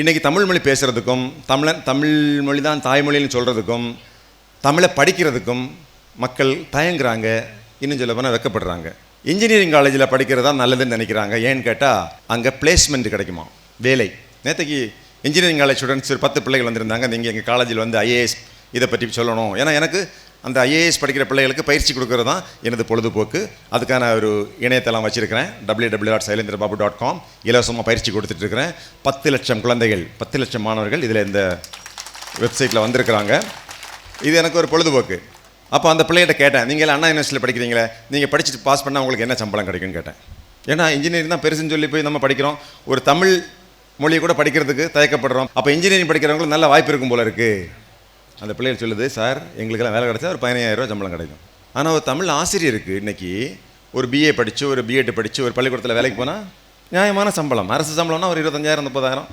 இன்றைக்கி தமிழ் மொழி பேசுகிறதுக்கும் தமிழன் தமிழ் மொழி தான் தாய்மொழின்னு சொல்கிறதுக்கும் தமிழை படிக்கிறதுக்கும் மக்கள் தயங்குறாங்க. இன்னும் சொல்ல போனால் வெக்கப்படுறாங்க. இன்ஜினியரிங் காலேஜில் படிக்கிறது தான் நல்லதுன்னு நினைக்கிறாங்க. ஏன்னு கேட்டால் அங்கே பிளேஸ்மெண்ட் கிடைக்குமா? வேலை. நேற்றுக்கு இன்ஜினியரிங் காலேஜ் ஸ்டூடெண்ட்ஸ் ஒரு பத்து பிள்ளைகள் வந்திருந்தாங்க. நீங்கள் எங்கள் காலேஜில் வந்து ஐஏஎஸ் இதை பற்றி சொல்லணும். ஏன்னா எனக்கு அந்த ஐஏஎஸ் படிக்கிற பிள்ளைகளுக்கு பயிற்சி கொடுக்கறது தான் எனது பொழுதுபோக்கு. அதுக்கான ஒரு இணையதளம் வச்சுருக்கிறேன். W W dot Sylendra Babu dot com இலவசமாக பயிற்சி கொடுத்துட்ருக்கிறேன். பத்து லட்சம் குழந்தைகள் பத்து லட்சம் மாணவர்கள் இதில் இந்த வெப்சைட்டில் வந்திருக்கிறாங்க. இது எனக்கு ஒரு பொழுதுபோக்கு. அப்போ அந்த பிள்ளைகிட்ட கேட்டேன் நீங்கள் அண்ணா யூனிவர்சிட்டியில் படிக்கிறீங்களே? நீங்கள் படிச்சுட்டு பாஸ் பண்ணால் உங்களுக்கு என்ன சம்பளம் கிடைக்கும்னு கேட்டேன். ஏன்னா இன்ஜினியரிங் தான் பெருசுன்னு சொல்லி போய் நம்ம படிக்கிறோம். ஒரு தமிழ் மொழியை கூட படிக்கிறதுக்கு தயக்கப்படுறோம். அப்போ இன்ஜினியரிங் படிக்கிறவங்களுக்கு நல்ல வாய்ப்பு இருக்கும் போல இருக்குது அந்த பிள்ளைகள் சொல்லுது சார் எங்களுக்கெல்லாம் வேலை கிடச்சா ஒரு பதினாயிரம் சம்பளம் கிடைக்கும். ஆனால் ஒரு தமிழ் ஆசிரியருக்கு இன்றைக்கி ஒரு பிஏ படித்து ஒரு பிஎட் படித்து ஒரு பள்ளிக்கூடத்தில் வேலைக்கு போனால் நியாயமான சம்பளம். அரசு சம்பளம்னா ஒரு இருபத்தஞ்சாயிரம் முப்பதாயிரம்.